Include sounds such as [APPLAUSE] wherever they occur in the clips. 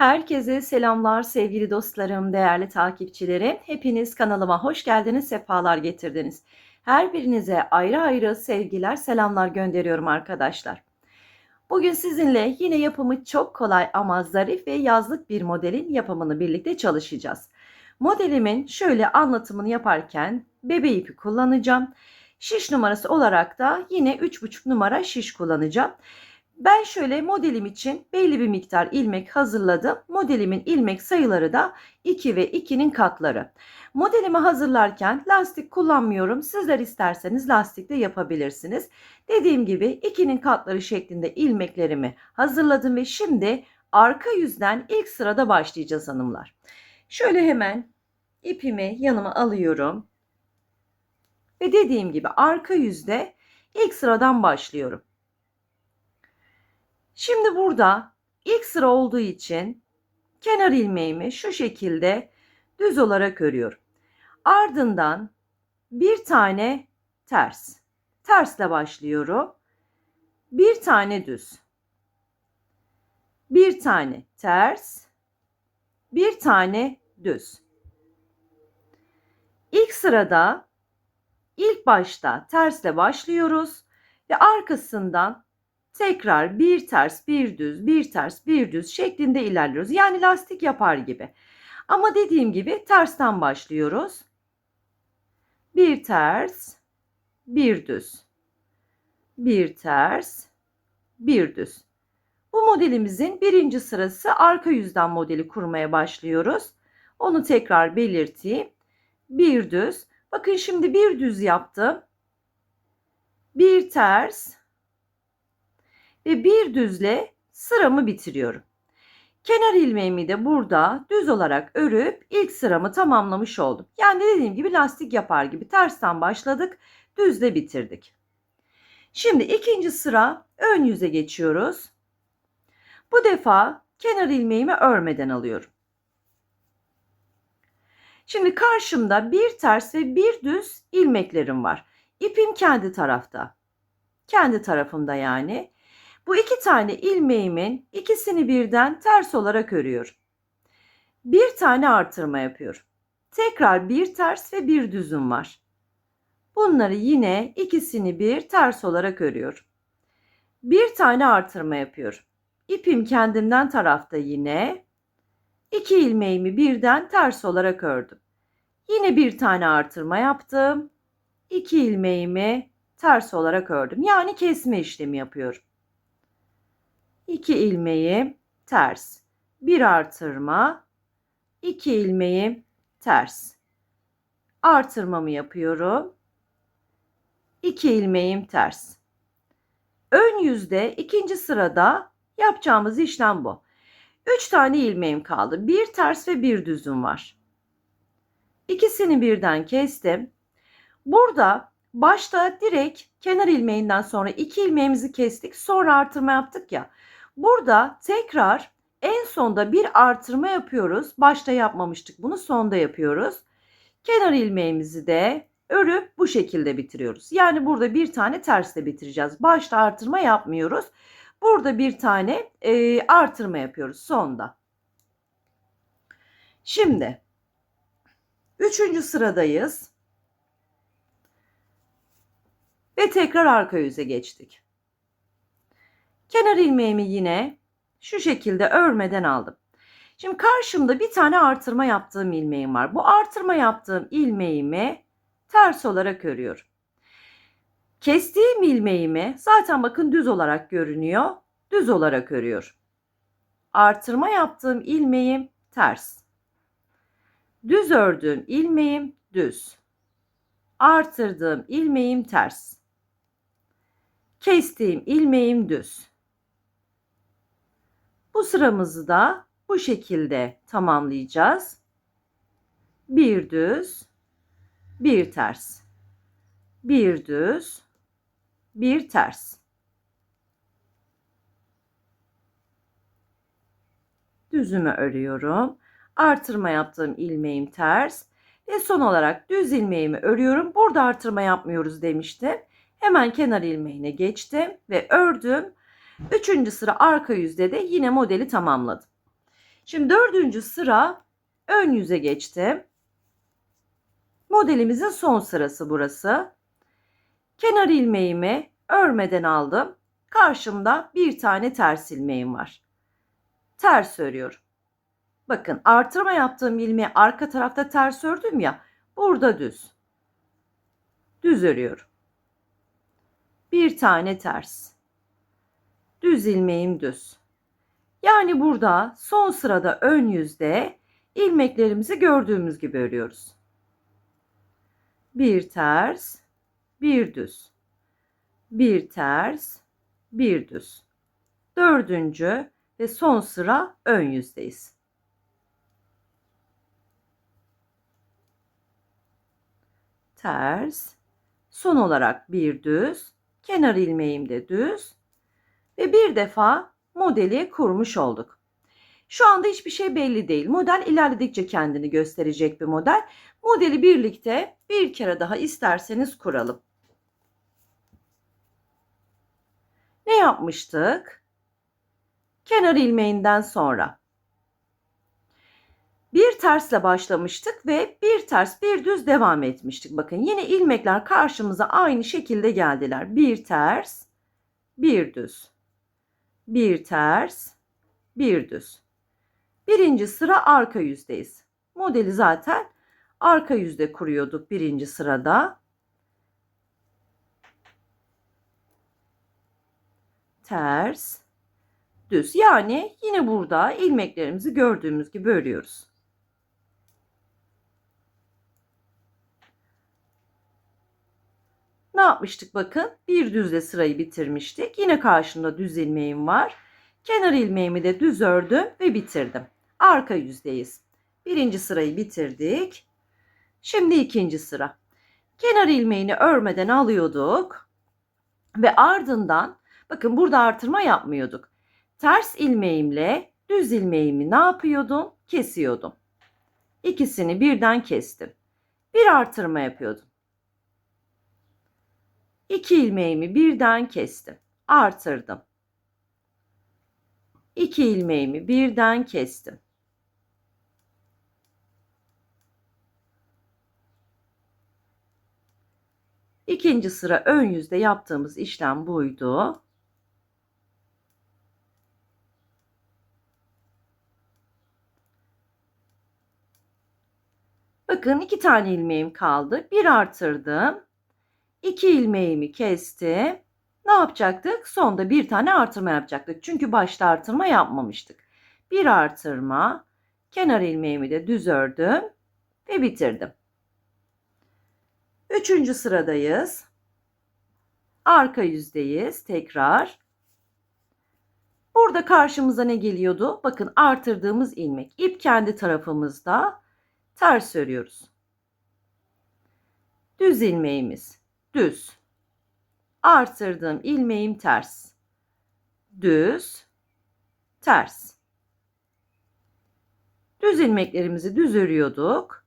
Herkese selamlar sevgili dostlarım, değerli takipçilerim. Hepiniz kanalıma hoş geldiniz, sefalar getirdiniz. Her birinize ayrı ayrı sevgiler, selamlar gönderiyorum arkadaşlar. Bugün sizinle yine yapımı çok kolay ama zarif ve yazlık bir modelin yapımını birlikte çalışacağız. Modelimin şöyle anlatımını yaparken bebe ipi kullanacağım. Şiş numarası olarak da yine 3,5 numara şiş kullanacağım. Ben şöyle modelim için belli bir miktar ilmek hazırladım. Modelimin ilmek sayıları da 2 ve 2'nin katları. Modelimi hazırlarken lastik kullanmıyorum. Sizler isterseniz lastikle yapabilirsiniz. Dediğim gibi 2'nin katları şeklinde ilmeklerimi hazırladım ve şimdi arka yüzden ilk sırada başlayacağız hanımlar. Şöyle hemen ipimi yanıma alıyorum. Ve dediğim gibi arka yüzde ilk sıradan başlıyorum. Şimdi burada ilk sıra olduğu için kenar ilmeğimi şu şekilde düz olarak örüyorum. Ardından bir tane ters. Tersle başlıyorum. Bir tane düz. Bir tane ters. Bir tane düz. İlk sırada ilk başta tersle başlıyoruz ve arkasından tekrar bir ters bir düz bir ters bir düz şeklinde ilerliyoruz. Yani lastik yapar gibi. Ama dediğim gibi tersten başlıyoruz. Bir ters, bir düz. Bir ters, bir düz. Bu modelimizin birinci sırası arka yüzden modeli kurmaya başlıyoruz. Onu tekrar belirteyim. Bir düz. Bakın şimdi bir düz yaptım. Bir ters, ve bir düzle sıramı bitiriyorum. Kenar ilmeğimi de burada düz olarak örüp ilk sıramı tamamlamış oldum. Yani dediğim gibi lastik yapar gibi tersten başladık, düzle bitirdik. Şimdi ikinci sıra ön yüze geçiyoruz. Bu defa kenar ilmeğimi örmeden alıyorum. Şimdi karşımda bir ters ve bir düz ilmeklerim var. İpim kendi tarafta. Kendi tarafımda yani. Bu iki tane ilmeğimin ikisini birden ters olarak örüyorum. Bir tane artırma yapıyorum. Tekrar bir ters ve bir düzüm var. Bunları yine ikisini bir ters olarak örüyorum. Bir tane artırma yapıyorum. İpim kendimden tarafta yine. iki ilmeğimi birden ters olarak ördüm. Yine bir tane artırma yaptım. İki ilmeğimi ters olarak ördüm. Yani kesme işlemi yapıyorum. 2 ilmeği ters. Bir artırma, 2 ilmeği ters. Artırmamı yapıyorum. 2 ilmeğim ters. Ön yüzde ikinci sırada yapacağımız işlem bu. 3 tane ilmeğim kaldı. Bir ters ve bir düzüm var. İkisini birden kestim. Burada başta direkt kenar ilmeğinden sonra iki ilmeğimizi kestik. Sonra artırma yaptık ya. Burada tekrar en sonda bir artırma yapıyoruz. Başta yapmamıştık bunu sonda yapıyoruz. Kenar ilmeğimizi de örüp bu şekilde bitiriyoruz. Yani burada bir tane tersle bitireceğiz. Başta artırma yapmıyoruz. Burada bir tane e, artırma yapıyoruz sonda. Şimdi üçüncü sıradayız. Ve tekrar arka yüze geçtik. Kenar ilmeğimi yine şu şekilde örmeden aldım. Şimdi karşımda bir tane artırma yaptığım ilmeğim var. Bu artırma yaptığım ilmeğimi ters olarak örüyorum. Kestiğim ilmeğimi zaten bakın düz olarak görünüyor. Düz olarak örüyorum. Artırma yaptığım ilmeğim ters. Düz ördüğüm ilmeğim düz. Artırdığım ilmeğim ters. Kestiğim ilmeğim düz. Bu sıramızı da bu şekilde tamamlayacağız. Bir düz, bir ters. Bir düz, bir ters. Düzümü örüyorum. Artırma yaptığım ilmeğim ters. Ve son olarak düz ilmeğimi örüyorum. Burada artırma yapmıyoruz demiştim. Hemen kenar ilmeğine geçtim ve ördüm. Üçüncü sıra arka yüzde de yine modeli tamamladım. Şimdi dördüncü sıra ön yüze geçtim. Modelimizin son sırası burası. Kenar ilmeğimi örmeden aldım. Karşımda bir tane ters ilmeğim var. Ters örüyorum. Bakın artırma yaptığım ilmeği arka tarafta ters ördüm ya. Burada düz. Düz örüyorum. Bir tane ters. Düz ilmeğim düz. Yani burada son sırada ön yüzde ilmeklerimizi gördüğümüz gibi örüyoruz. Bir ters, bir düz. Bir ters, bir düz. Dördüncü ve son sıra ön yüzdeyiz. Ters, son olarak bir düz, kenar ilmeğim de düz ve bir defa modeli kurmuş olduk. Şu anda hiçbir şey belli değil. Model ilerledikçe kendini gösterecek bir model. Modeli birlikte bir kere daha isterseniz kuralım. Ne yapmıştık? Kenar ilmeğinden sonra bir tersle başlamıştık ve bir ters bir düz devam etmiştik. Bakın yine ilmekler karşımıza aynı şekilde geldiler. Bir ters, bir düz. Bir ters, bir düz. Birinci sıra arka yüzdeyiz. Modeli zaten arka yüzde kuruyorduk birinci sırada. Ters, düz. Yani yine burada ilmeklerimizi gördüğümüz gibi örüyoruz. Ne yapmıştık bakın? Bir düzle sırayı bitirmiştik. Yine karşımda düz ilmeğim var. Kenar ilmeğimi de düz ördüm ve bitirdim. Arka yüzdeyiz. Birinci sırayı bitirdik. Şimdi ikinci sıra. Kenar ilmeğini örmeden alıyorduk. Ve ardından bakın burada artırma yapmıyorduk. Ters ilmeğimle düz ilmeğimi ne yapıyordum? Kesiyordum. İkisini birden kestim. Bir artırma yapıyordum. İki ilmeğimi birden kestim. Artırdım. İki ilmeğimi birden kestim. İkinci sıra ön yüzde yaptığımız işlem buydu. Bakın iki tane ilmeğim kaldı. Bir artırdım. İki ilmeğimi kestim. Ne yapacaktık? Sonda bir tane artırma yapacaktık. Çünkü başta artırma yapmamıştık. Bir artırma. Kenar ilmeğimi de düz ördüm. Ve bitirdim. Üçüncü sıradayız. Arka yüzdeyiz. Tekrar. Burada karşımıza ne geliyordu? Bakın artırdığımız ilmek. İp kendi tarafımızda. Ters örüyoruz. Düz ilmeğimiz düz. Artırdığım ilmeğim ters. Düz, ters. Düz ilmeklerimizi düz örüyorduk.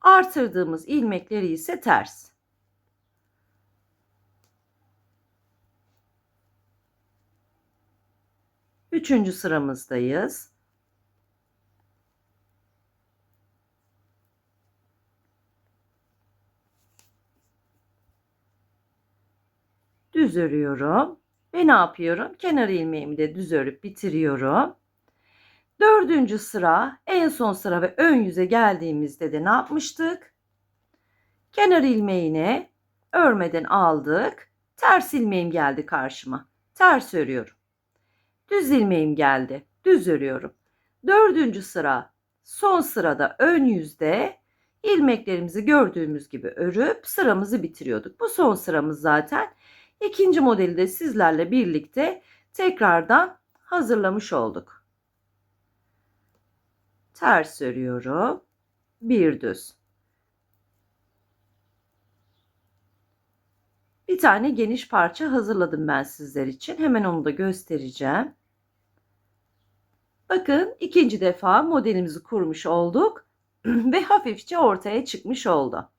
Artırdığımız ilmekleri ise ters. Üçüncü sıramızdayız. Düz örüyorum. Ve ne yapıyorum? Kenar ilmeğimi de düz örüp bitiriyorum. Dördüncü sıra en son sıra ve ön yüze geldiğimizde de ne yapmıştık? Kenar ilmeğini örmeden aldık. Ters ilmeğim geldi karşıma. Ters örüyorum. Düz ilmeğim geldi. Düz örüyorum. Dördüncü sıra son sırada ön yüzde ilmeklerimizi gördüğümüz gibi örüp sıramızı bitiriyorduk. Bu son sıramız zaten. İkinci modeli de sizlerle birlikte tekrardan hazırlamış olduk. Ters örüyorum. Bir düz. Bir tane geniş parça hazırladım ben sizler için. Hemen onu da göstereceğim. Bakın ikinci defa modelimizi kurmuş olduk [CLEARS THROAT] ve hafifçe ortaya çıkmış oldu.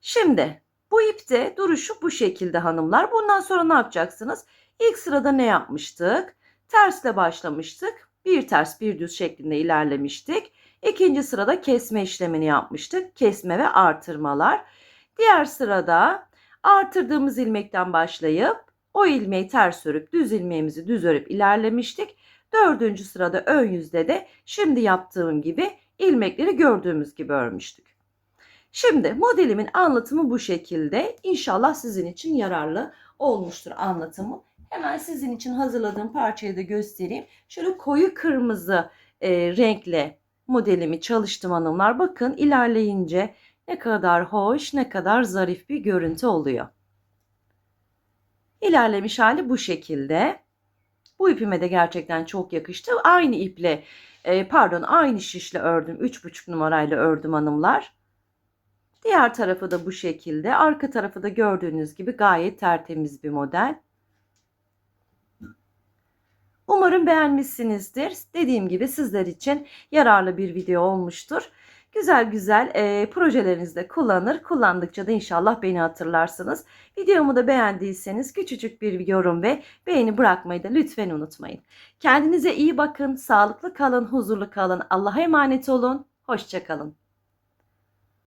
Şimdi bu ipte duruşu bu şekilde hanımlar. Bundan sonra ne yapacaksınız? İlk sırada ne yapmıştık? Tersle başlamıştık. bir ters bir düz şeklinde ilerlemiştik. İkinci sırada kesme işlemini yapmıştık. Kesme ve artırmalar. Diğer sırada artırdığımız ilmekten başlayıp o ilmeği ters örüp düz ilmeğimizi düz örüp ilerlemiştik. Dördüncü sırada ön yüzde de şimdi yaptığım gibi ilmekleri gördüğümüz gibi örmüştük. Şimdi modelimin anlatımı bu şekilde. İnşallah sizin için yararlı olmuştur anlatımı. Hemen sizin için hazırladığım parçayı da göstereyim. Şöyle koyu kırmızı e, renkle modelimi çalıştım hanımlar. Bakın ilerleyince ne kadar hoş, ne kadar zarif bir görüntü oluyor. İlerlemiş hali bu şekilde. Bu ipime de gerçekten çok yakıştı. Aynı iple, e, pardon aynı şişle ördüm. 3,5 numarayla ördüm hanımlar. Diğer tarafı da bu şekilde. Arka tarafı da gördüğünüz gibi gayet tertemiz bir model. Umarım beğenmişsinizdir. Dediğim gibi sizler için yararlı bir video olmuştur. Güzel güzel e, projelerinizde kullanır. Kullandıkça da inşallah beni hatırlarsınız. Videomu da beğendiyseniz küçücük bir yorum ve beğeni bırakmayı da lütfen unutmayın. Kendinize iyi bakın, sağlıklı kalın, huzurlu kalın. Allah'a emanet olun. Hoşçakalın.